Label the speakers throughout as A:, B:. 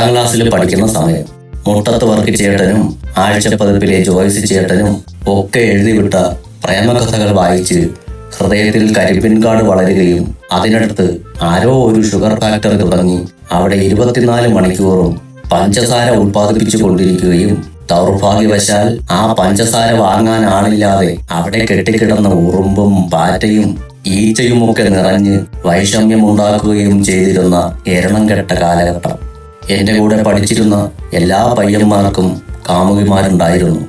A: പത്താം ക്ലാസ്സിൽ പഠിക്കുന്ന സമയം. മുട്ടത്ത് വർക്ക് ചേട്ടനും ആഴ്ചപ്പതിപ്പിലെ ജോയ്സ് ചേട്ടനും ഒക്കെ എഴുതിവിട്ട പ്രേമകഥകൾ വായിച്ച് ഹൃദയത്തിൽ കരിപ്പിൻകാട് വളരുകയും അതിനടുത്ത് ആരോ ഒരു ഷുഗർ ഫാക്ടറി തുടങ്ങി അവിടെ ഇരുപത്തിനാല് മണിക്കൂറും പഞ്ചസാര ഉൽപ്പാദിപ്പിച്ചു കൊണ്ടിരിക്കുകയും ദൗർഭാഗ്യവശാൽ ആ പഞ്ചസാര വാങ്ങാൻ ആളില്ലാതെ അവിടെ കെട്ടിക്കിടന്ന ഉറുമ്പും പാറ്റയും ഈച്ചയുമൊക്കെ നിറഞ്ഞ് വൈഷമ്യമുണ്ടാക്കുകയും ചെയ്തിരുന്ന എരണം കെട്ട കാലഘട്ടം. എന്റെ കൂടെ പഠിച്ചിരുന്ന എല്ലാ പയ്യന്മാർക്കും കാമുകിമാരുണ്ടായിരുന്നു.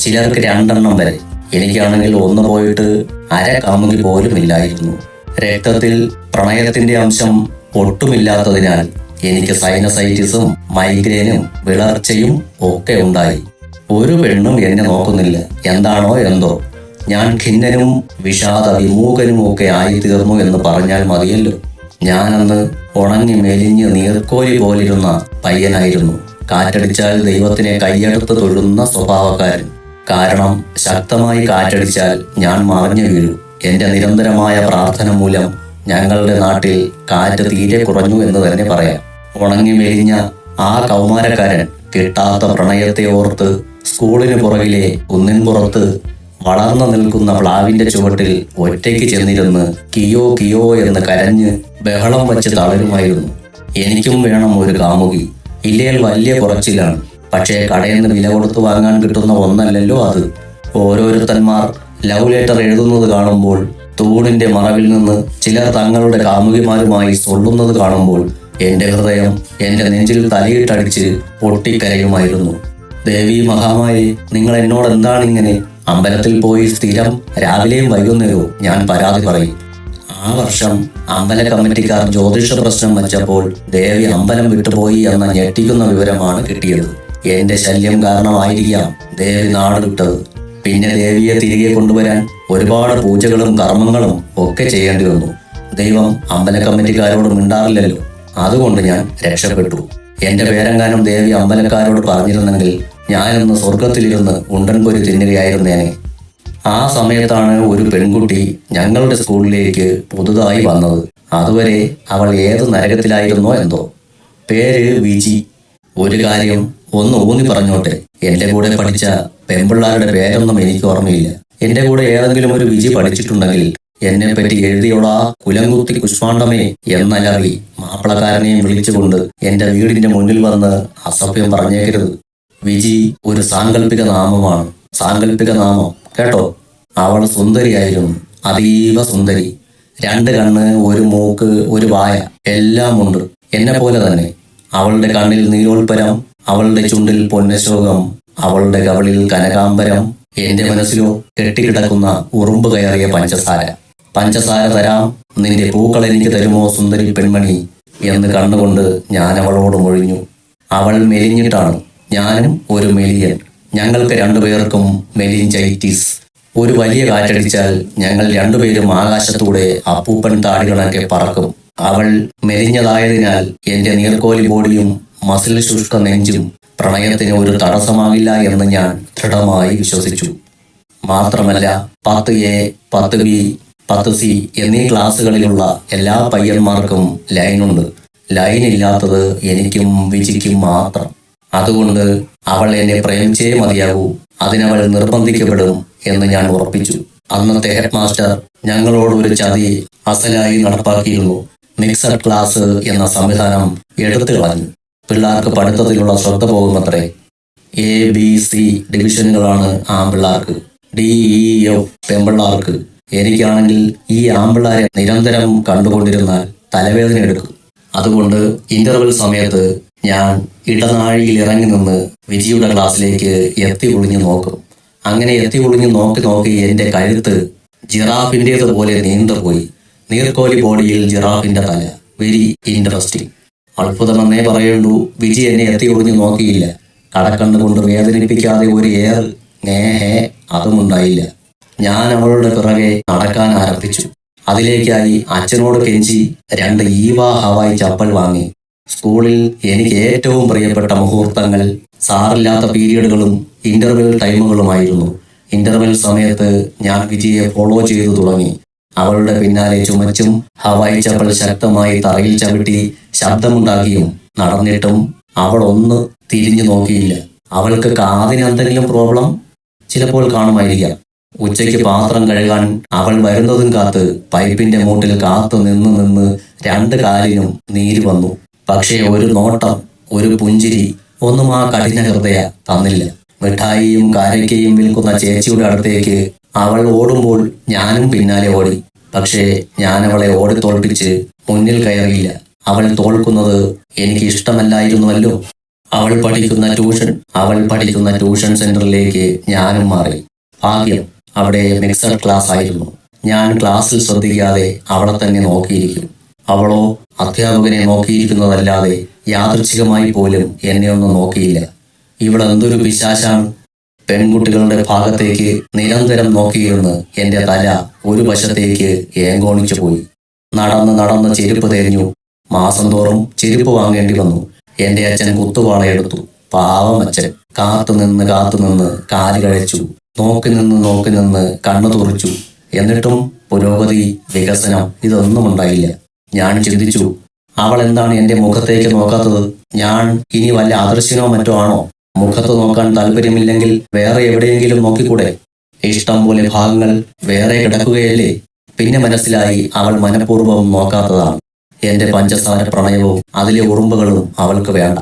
A: ചിലർക്ക് രണ്ടെണ്ണം വരെ. എനിക്കാണെങ്കിൽ ഒന്ന് പോയിട്ട് അര കാമുകി പോലും ഇല്ലായിരുന്നു. രക്തത്തിൽ പ്രണയത്തിന്റെ അംശം ഒട്ടുമില്ലാത്തതിനാൽ എനിക്ക് സൈനസൈറ്റിസും മൈഗ്രെയിനും വിളർച്ചയും ഒക്കെ ഉണ്ടായി. ഒരു പെണ്ണും എന്നെ നോക്കുന്നില്ല. എന്താണോ എന്തോ. ഞാൻ ഖിന്നനും വിഷാദ വിമൂകനും ഒക്കെ ആയിത്തീർന്നു എന്ന് പറഞ്ഞാൽ മതിയല്ലോ. ഞാനന്ന് ഉണങ്ങി മെലിഞ്ഞ് നീർക്കോലി പോലിരുന്ന പയ്യനായിരുന്നു. കാറ്റടിച്ചാൽ ദൈവത്തിനെ കൈയെടുത്ത് തൊഴുന്ന സ്വഭാവക്കാരൻ. കാരണം ശക്തമായി കാറ്റടിച്ചാൽ ഞാൻ മറിഞ്ഞു വീഴും. എന്റെ നിരന്തരമായ പ്രാർത്ഥന മൂലം ഞങ്ങളുടെ നാട്ടിൽ കാറ്റ് തീരെ കുറഞ്ഞു എന്ന് തന്നെ പറയാം. ഉണങ്ങി മെലിഞ്ഞ ആ കൗമാരക്കാരൻ കിട്ടാത്ത പ്രണയത്തെ ഓർത്ത് സ്കൂളിന് പുറകിലെ ഒന്നിൻ പുറത്ത് വളർന്നു നിൽക്കുന്ന പ്ലാവിന്റെ ചുവട്ടിൽ ഒറ്റയ്ക്ക് ചെന്നിരുന്ന് കിയോ കിയോ എന്ന് കരഞ്ഞ് ബഹളം വച്ച് തളരുമായിരുന്നു. എനിക്കും വേണം ഒരു കാമുകി. ഇല്ലേൽ വലിയ കുറച്ചിലാണ്. പക്ഷേ കടയിൽ നിന്ന് വില കൊടുത്ത് വാങ്ങാൻ കിട്ടുന്ന ഒന്നല്ലല്ലോ അത്. ഓരോരുത്തന്മാർ ലവ് ലെറ്റർ എഴുതുന്നത് കാണുമ്പോൾ തൂണിന്റെ മറവിൽ നിന്ന് ചിലർ തങ്ങളുടെ കാമുകിമാരുമായി സൊള്ളുന്നത് കാണുമ്പോൾ എന്റെ ഹൃദയം എന്റെ നെഞ്ചിൽ തലയിട്ടടിച്ച് പൊട്ടിക്കരയുമായിരുന്നു. ദേവി മഹാമാരി നിങ്ങൾ എന്നോട് എന്താണ് ഇങ്ങനെ? അമ്പലത്തിൽ പോയി സ്ഥിരം രാവിലെയും വൈകുന്നേരവും ഞാൻ പരാതി പറയും. ആ വർഷം അമ്പല കമ്മിറ്റിക്കാർ ജ്യോതിഷ പ്രശ്നം വച്ചപ്പോൾ ദേവി അമ്പലം വിട്ടുപോയി എന്ന ഞെട്ടിക്കുന്ന വിവരമാണ് കിട്ടിയത്. എന്റെ ശല്യം കാരണമായിരിക്കാം ദേവി നാട് വിട്ടത്. പിന്നെ ദേവിയെ തിരികെ കൊണ്ടുവരാൻ ഒരുപാട് പൂജകളും കർമ്മങ്ങളും ഒക്കെ ചെയ്യേണ്ടി വന്നു. ദൈവം അമ്പല കമ്മിറ്റിക്കാരോട് മിണ്ടാറില്ലല്ലോ. അതുകൊണ്ട് ഞാൻ രക്ഷപ്പെട്ടു. എന്റെ പേരെങ്ങാനും ദേവി അമ്പലക്കാരോട് പറഞ്ഞിരുന്നെങ്കിൽ ഞാനിന്ന് സ്വർഗത്തിലിരുന്ന് ഉണ്ടൻപൊരി തിന്നുകയായിരുന്നേനെ. ആ സമയത്താണ് ഒരു പെൺകുട്ടി ഞങ്ങളുടെ സ്കൂളിലേക്ക് പുതുതായി വന്നത്. അതുവരെ അവൾ ഏത് നരകത്തിലായിരുന്നോ എന്തോ. പേര് വിജി. ഒരു കാര്യം ഒന്ന് ഊന്നി പറഞ്ഞോട്ടെ. എന്റെ കൂടെ പഠിച്ച പെൺപിള്ളാരുടെ പേരൊന്നും എനിക്ക് ഓർമ്മയില്ല. എന്റെ കൂടെ ഏതെങ്കിലും ഒരു വിജി പഠിച്ചിട്ടുണ്ടെങ്കിൽ എന്നെ പറ്റി എഴുതിയോടാ കുലംകുത്തി കുഷ്മാണ്ടമേ എന്നലറി മാപ്പിളക്കാരനെയും വിളിച്ചുകൊണ്ട് എന്റെ വീടിന്റെ മുന്നിൽ വന്ന് അസഭ്യം പറഞ്ഞേക്കരുത്. വിജി ഒരു സാങ്കല്പിക നാമമാണ്. സാങ്കല്പിക നാമം. കേട്ടോ? അവൾ സുന്ദരിയായിരുന്നു. അതീവ സുന്ദരി. രണ്ട് കണ്ണ് ഒരു മൂക്ക് ഒരു വായ എല്ലാം ഉണ്ട്. എന്നെ പോലെ തന്നെ. അവളുടെ കണ്ണിൽ നീരോൽപ്പരം അവളുടെ ചുണ്ടിൽ പൊന്നശോകം അവളുടെ കവളിൽ കനകാംബരം എന്റെ മനസ്സിലോ കെട്ടിക്കിടക്കുന്ന ഉറുമ്പ് കയറിയ പഞ്ചസാര. പഞ്ചസാര തരാം. നിന്റെ പൂക്കൾ എനിക്ക് തരുമോ സുന്ദരി പെൺമണി? എന്ന് കണ്ണുകൊണ്ട് ഞാൻ അവളോട് മൊഴിഞ്ഞു. അവൾ മെലിഞ്ഞിട്ടാണ്. ഞാനും ഒരു മെലിയൻ. ഞങ്ങൾക്ക് രണ്ടുപേർക്കും മെലിഞ്ചൈറ്റിസ്. ഒരു വലിയ കാറ്റടിച്ചാൽ ഞങ്ങൾ രണ്ടുപേരും ആകാശത്തൂടെ അപ്പൂപ്പൻ താടികളൊക്കെ പറക്കും. അവൾ മെലിഞ്ഞതായതിനാൽ എന്റെ നീർക്കോലി ബോഡിയും മസിൽ ശുഷ്ക നെഞ്ചും പ്രണയത്തിന് ഒരു തടസ്സമാകില്ല എന്ന് ഞാൻ ദൃഢമായി വിശ്വസിച്ചു. മാത്രമല്ല പത്ത് എ പത്ത് ബി പത്ത് സി എന്നീ ക്ലാസ്സുകളിലുള്ള എല്ലാ പയ്യന്മാർക്കും ലൈനുണ്ട്. ലൈൻ ഇല്ലാത്തത് എനിക്കും വിജിക്കും മാത്രം. അതുകൊണ്ട് അവൾ എന്നെ പ്രേമിച്ചേ മതിയാകൂ. അതിനവൾ നിർബന്ധിക്കപ്പെടും എന്ന് ഞാൻ ഉറപ്പിച്ചു. അന്നത്തെ ഹെഡ് മാസ്റ്റർ ഞങ്ങളോട് ഒരു ചതി അസലായി നടപ്പാക്കിയിരുന്നു. മിക്സഡ് ക്ലാസ് എന്ന സംവിധാനം എടുത്തു കളഞ്ഞു. പിള്ളേർക്ക് പഠിത്തത്തിലുള്ള ശ്രദ്ധ പോകുമത്രേ എ ബി സി ഡിവിഷനുകളാണ് ആമ്പിള്ളാർക്ക്. ഡി ഇ എഫ് പെമ്പിള്ളാർക്ക്. എനിക്കാണെങ്കിൽ ഈ ആമ്പിള്ളാരെ നിരന്തരം കണ്ടുകൊണ്ടിരുന്നാൽ തലവേദന എടുക്കും. അതുകൊണ്ട് ഇന്റർവെൽ സമയത്ത് ഞാൻ ഇടനാഴിയിൽ ഇറങ്ങി നിന്ന് വിജിയുടെ ക്ലാസ്സിലേക്ക് എത്തി ഒളിഞ്ഞു നോക്കും. അങ്ങനെ എത്തി ഒളിഞ്ഞു നോക്കി നോക്കി എന്റെ കഴുത്ത് ജിറാഫിന്റേതുപോലെ നീണ്ടുപോയി. നീർക്കോലി ബോഡിയിൽ ജിറാഫിന്റെ തല. Very interesting. അത്ഭുതമെന്നേ പറയുള്ളൂ വിജി എന്നെ എത്തി ഒളിഞ്ഞു നോക്കിയില്ല. കടക്കണ്ണുകൊണ്ട് വേദനിപ്പിക്കാതെ ഒരു ഏർ നേഹേ അതുമുണ്ടായില്ല. ഞാൻ അവളുടെ പിറകെ നടക്കാൻ ആരംഭിച്ചു. അതിലേക്കായി അച്ഛനോട് കെഞ്ചി രണ്ട് ഈവ ഹവായി ചപ്പൽ വാങ്ങി. സ്കൂളിൽ എനിക്ക് ഏറ്റവും പ്രിയപ്പെട്ട മുഹൂർത്തങ്ങൾ സാറില്ലാത്ത പീരീഡുകളും ഇന്റർവെൽ ടൈമുകളുമായിരുന്നു ഇന്റർവെൽ സമയത്ത് ഞാൻ വിജയെ ഫോളോ ചെയ്തു തുടങ്ങി. അവളുടെ പിന്നാലെ ചുമച്ചും ഹവായി ചപ്പൽ ശക്തമായി തറയിൽ ചവിട്ടി ശബ്ദമുണ്ടാക്കിയും നടന്നിട്ടും അവൾ ഒന്ന് തിരിഞ്ഞു നോക്കിയില്ല. അവൾക്ക് കാതിന് എന്തെങ്കിലും പ്രോബ്ലം ചിലപ്പോൾ കാണുമായിരിക്കാം. ഉച്ചയ്ക്ക് പാത്രം കഴുകാൻ അവൾ വരുന്നതും കാത്ത് പൈപ്പിന്റെ മൂട്ടിൽ കാത്തു നിന്ന് നിന്ന് രണ്ട് കാലിനും നീര് വന്നു. പക്ഷേ ഒരു നോട്ടം ഒരു പുഞ്ചിരി ഒന്നും ആ കഠിന ഹൃദയ തന്നില്ല. മിഠായിയും കാരക്കയും വിൽക്കുന്ന ചേച്ചിയുടെ അടുത്തേക്ക് അവൾ ഓടുമ്പോൾ ഞാനും പിന്നാലെ ഓടി. പക്ഷേ ഞാൻ അവളെ ഓടിത്തോൽപ്പിച്ച് മുന്നിൽ കയറിയില്ല. അവൾ തോൽക്കുന്നത് എനിക്ക് ഇഷ്ടമല്ലായിരുന്നുവല്ലോ അവൾ പഠിക്കുന്ന ട്യൂഷൻ അവൾ പഠിക്കുന്ന ട്യൂഷൻ സെന്ററിലേക്ക് ഞാനും മാറി. ഭാഗ്യം അവിടെ മിക്സഡ് ക്ലാസ് ആയിരുന്നു. ഞാൻ ക്ലാസ്സിൽ ശ്രദ്ധിക്കാതെ അവളെ തന്നെ നോക്കിയിരിക്കും. അവളോ അധ്യാപകനെ നോക്കിയിരിക്കുന്നതല്ലാതെ യാദൃച്ഛികമായി പോലും എന്നെ ഒന്നും നോക്കിയില്ല. ഇവിടെ എന്തൊരു പിശാശാണ്. പെൺകുട്ടികളുടെ ഭാഗത്തേക്ക് നിരന്തരം നോക്കിയിരുന്ന് എന്റെ തല ഒരു വശത്തേക്ക് ഏങ്കോണിച്ചു പോയി. നടന്ന് നടന്ന് ചെരുപ്പ് തേഞ്ഞു. മാസം തോറും ചെരുപ്പ് വാങ്ങേണ്ടി വന്നു. എന്റെ അച്ഛൻ കുത്തുവാളയെടുത്തു പാവം അച്ഛൻ. കാത്തു നിന്ന് കാത്തു നിന്ന് കാൽ കഴിച്ചു. നോക്കി നിന്ന് നോക്കി നിന്ന് കണ്ണു തുറിച്ചു. എന്നിട്ടും പുരോഗതി വികസനം ഇതൊന്നും ഉണ്ടായില്ല. ഞാൻ ചിന്തിച്ചു അവൾ എന്താണ് എന്റെ മുഖത്തേക്ക് നോക്കാത്തത്? ഞാൻ ഇനി വല്ല അദൃശ്യനോ മറ്റോ ആണോ? മുഖത്ത് നോക്കാൻ താല്പര്യമില്ലെങ്കിൽ വേറെ എവിടെയെങ്കിലും നോക്കിക്കൂടെ? ഇഷ്ടം പോലെ ഭാഗങ്ങൾ വേറെ കിടക്കുകയല്ലേ? പിന്നെ മനസ്സിലായി അവൾ മനഃപൂർവം നോക്കാത്തതാണ്. എന്റെ പഞ്ചസാര പ്രണയവും അതിലെ ഉറുമ്പുകളും അവൾക്ക് വേണ്ട.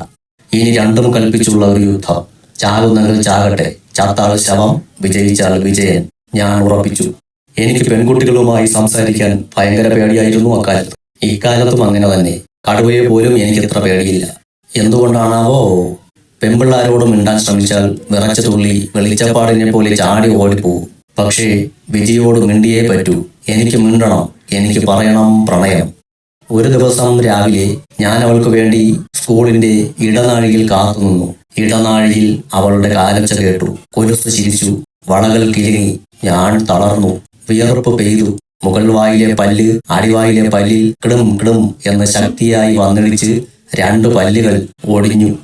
A: ഇനി രണ്ടും കൽപ്പിച്ചുള്ള ഒരു യുദ്ധം. ചാകുന്നെങ്കിൽ ചാകട്ടെ. ചത്താൾ ശവം വിജയിച്ചാൽ വിജയൻ. ഞാൻ ഉറപ്പിച്ചു. എനിക്ക് പെൺകുട്ടികളുമായി സംസാരിക്കാൻ ഭയങ്കര പേടിയായിരുന്നു അക്കാലത്ത്. ഇക്കാലത്തും അങ്ങനെ തന്നെ കടുവയെ പോലും എനിക്ക് എത്ര പേടിയില്ല. എന്തുകൊണ്ടാണാവോ? പെമ്പിള്ളാരോട് മിണ്ടാൻ ശ്രമിച്ചാൽ വിറച്ച തുള്ളി വെളിച്ചപ്പാടിനെ പോലെ ചാടി ഓടിപ്പോവും പക്ഷേ വിജയോട് മിണ്ടിയേ പറ്റൂ. എനിക്ക് മിണ്ടണം. എനിക്ക് പറയണം പ്രണയം. ഒരു ദിവസം രാവിലെ ഞാൻ അവൾക്ക് വേണ്ടി സ്കൂളിന്റെ ഇടനാഴിയിൽ കാത്തുനിന്നു ഇടനാഴിയിൽ അവളുടെ കാലച്ച കേട്ടു. കൊലുസ് ചിരിച്ചു. വളകൾ കിഴങ്ങി ഞാൻ തളർന്നു. വിയർപ്പ് പെയ്തു. മുകൾ വായിലെ പല്ല് അടിവായിലെ പല്ലിൽ കിടും കിടും എന്ന ശക്തിയായി വന്നിടിച്ച് രണ്ടു പല്ലുകൾ ഒടിഞ്ഞു.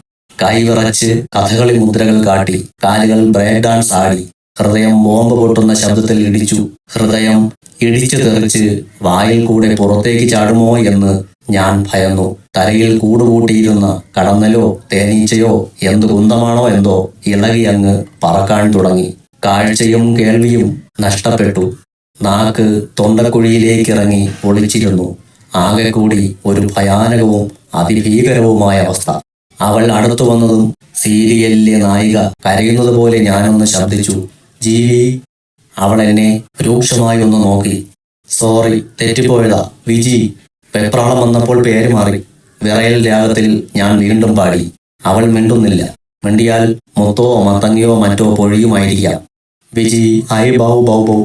A: കൈവിറച്ച് കഥകളി മുദ്രകൾ കാട്ടി. കാലുകൾ ബ്രേക്ക് ഡാൻസ് ആടി. ഹൃദയം ബോംബ് പൊട്ടുന്ന ശബ്ദത്തിൽ ഇടിച്ചു. ഹൃദയം ഇടിച്ചു തെറിച്ച് വായിൽ കൂടെ പുറത്തേക്ക് ചാടുമോ എന്ന് ഞാൻ ഭയന്നു. തലയിൽ കൂടുകൂട്ടിയിരുന്ന കടന്നലോ തേനീച്ചയോ എന്തു കുന്തമാണോ എന്തോ ഇളകി അങ്ങ് പറക്കാൻ തുടങ്ങി. കാഴ്ചയും കേൾവിയും നഷ്ടപ്പെട്ടു. നാക്ക് തൊണ്ടക്കുഴിയിലേക്ക് ഇറങ്ങി ഒളിച്ചിരുന്നു ആകെ കൂടി ഒരു ഭയാനകവും അതിഭീകരവുമായ അവസ്ഥ. അവൾ അടുത്തു വന്നതും സീരിയലിലെ നായിക കരയുന്നത് പോലെ ഞാനൊന്ന് ശബ്ദിച്ചു. ജീവി. അവൾ എന്നെ രൂക്ഷമായി ഒന്ന് നോക്കി. സോറി തെറ്റിപ്പോയതാ. വിജി. വെപ്രാളം വന്നപ്പോൾ പേര് മാറി. വിറയൽ രാഗത്തിൽ ഞാൻ വീണ്ടും പാടി. അവൾ മിണ്ടുന്നില്ല. മിണ്ടിയാൽ മുത്തോ മത്തങ്ങയോ മറ്റോ പൊഴിയുമായിരിക്കാം. Viji I bow bow bow.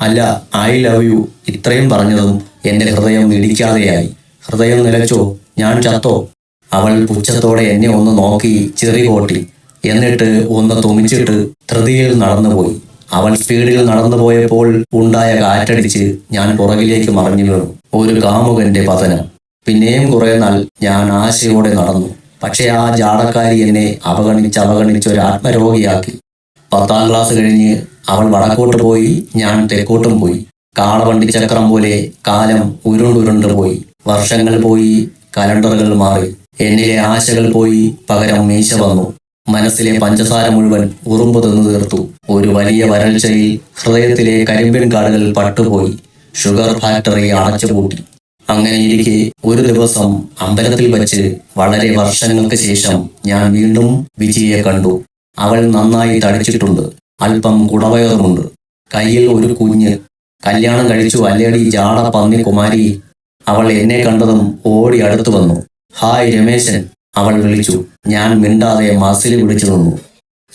A: അല്ല ഐ ലവ് യു. ഇത്രയും പറഞ്ഞതും എന്റെ ഹൃദയം ഇടിക്കാതെയായി. ഹൃദയം നിലച്ചോ? ഞാൻ ചത്തോ? അവൾ പുച്ഛത്തോടെ എന്നെ ഒന്ന് നോക്കി ചെറി കോട്ടി എന്നിട്ട് ഒന്ന് തുമിച്ചിട്ട് ധൃതിയിൽ നടന്നുപോയി. അവൾ സ്പീഡിൽ നടന്നു പോയപ്പോൾ ഉണ്ടായ കാറ്റടിച്ച് ഞാൻ പുറകിലേക്ക് മറിഞ്ഞു വീണു. ഒരു കാമുകന്റെ പതനം. പിന്നെയും കുറെ നാൾ ഞാൻ ആശയോടെ നടന്നു. പക്ഷേ ആ ജാടക്കാരി എന്നെ അവഗണിച്ച് അവഗണിച്ച് ഒരു ആത്മരോഗിയാക്കി. പത്താം ക്ലാസ് കഴിഞ്ഞ് അവൾ വടക്കോട്ട് പോയി ഞാൻ തെക്കോട്ടും പോയി. കാളവണ്ടി ചക്രം പോലെ കാലം ഉരുണ്ടുരുണ്ട് പോയി. വർഷങ്ങൾ പോയി കലണ്ടറുകൾ മാറി. എന്നിലെ ആശകൾ പോയി പകരം മീശ വന്നു. മനസ്സിലെ പഞ്ചസാര മുഴുവൻ ഉറുമ്പ് തിന്നു തീർത്തു. ഒരു വലിയ വരൾച്ചയിൽ ഹൃദയത്തിലെ കരിമ്പിൻ കാടുകൾ പട്ടുപോയി. ഷുഗർ ഫാക്ടറി അടച്ചുപൂട്ടി അങ്ങനെ ഇരിക്കെ ഒരു ദിവസം അമ്പലത്തിൽ വച്ച് വളരെ വർഷങ്ങൾക്ക് ശേഷം ഞാൻ വീണ്ടും വിജിയെ കണ്ടു. അവൾ നന്നായി തടിച്ചിട്ടുണ്ട്. അല്പം കുടവയറുമുണ്ട്. കയ്യിൽ ഒരു കുഞ്ഞ്. കല്യാണം കഴിച്ചു അല്ലേടി ജാട പന്നി കുമാരി. അവൾ എന്നെ കണ്ടതും ഓടി അടുത്തു വന്നു. ഹായ് രമേശൻ. അവൾ വിളിച്ചു. ഞാൻ മിണ്ടാതെ മസിൽ പിടിച്ചു നിന്നു.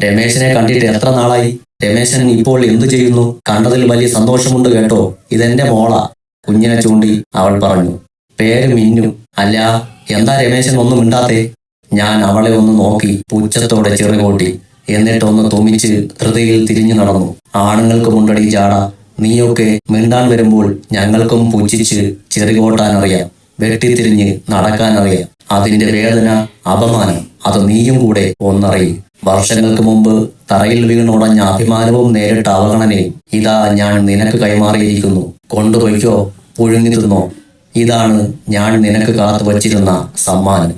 A: രമേശനെ കണ്ടിട്ട് എത്ര നാളായി? രമേശൻ ഇപ്പോൾ എന്തു ചെയ്യുന്നു? കണ്ടതിൽ വലിയ സന്തോഷമുണ്ട് കേട്ടോ. ഇതെന്റെ മോള. കുഞ്ഞിനെ ചൂണ്ടി അവൾ പറഞ്ഞു. പേര് മിന്നു. അല്ല എന്താ രമേശൻ ഒന്നും മിണ്ടാത്തേ? ഞാൻ അവളെ ഒന്ന് നോക്കി പുച്ഛത്തോടെ ചെറുകോട്ടി. എന്നിട്ടൊന്ന് തുമിച്ച് ഹൃദയിൽ തിരിഞ്ഞു നടന്നു. ആണുങ്ങൾക്ക് മുണ്ടടി ചാട. നീയൊക്കെ മിണ്ടാൻ വരുമ്പോൾ ഞങ്ങൾക്കും പുച്ഛിച്ച് ചെറികോട്ടാനറിയാം. വെട്ടിത്തിരിഞ്ഞ് നടക്കാനറിയാം. അതിന്റെ വേദന അപമാനം അത് നീയും കൂടെ ഒന്നറിയും. വർഷങ്ങൾക്ക് മുമ്പ് തറയിൽ വീണുടഞ്ഞ അഭിമാനവും നേരിട്ട അവഗണനയും ഇതാ ഞാൻ നിനക്ക് കൈമാറിയിരിക്കുന്നു. കൊണ്ടുപോയിക്കോ പുഴുങ്ങി തിന്നോ.
B: ഇതാണ് ഞാൻ നിനക്ക് കാത്തു വച്ചിരുന്ന സമ്മാനം.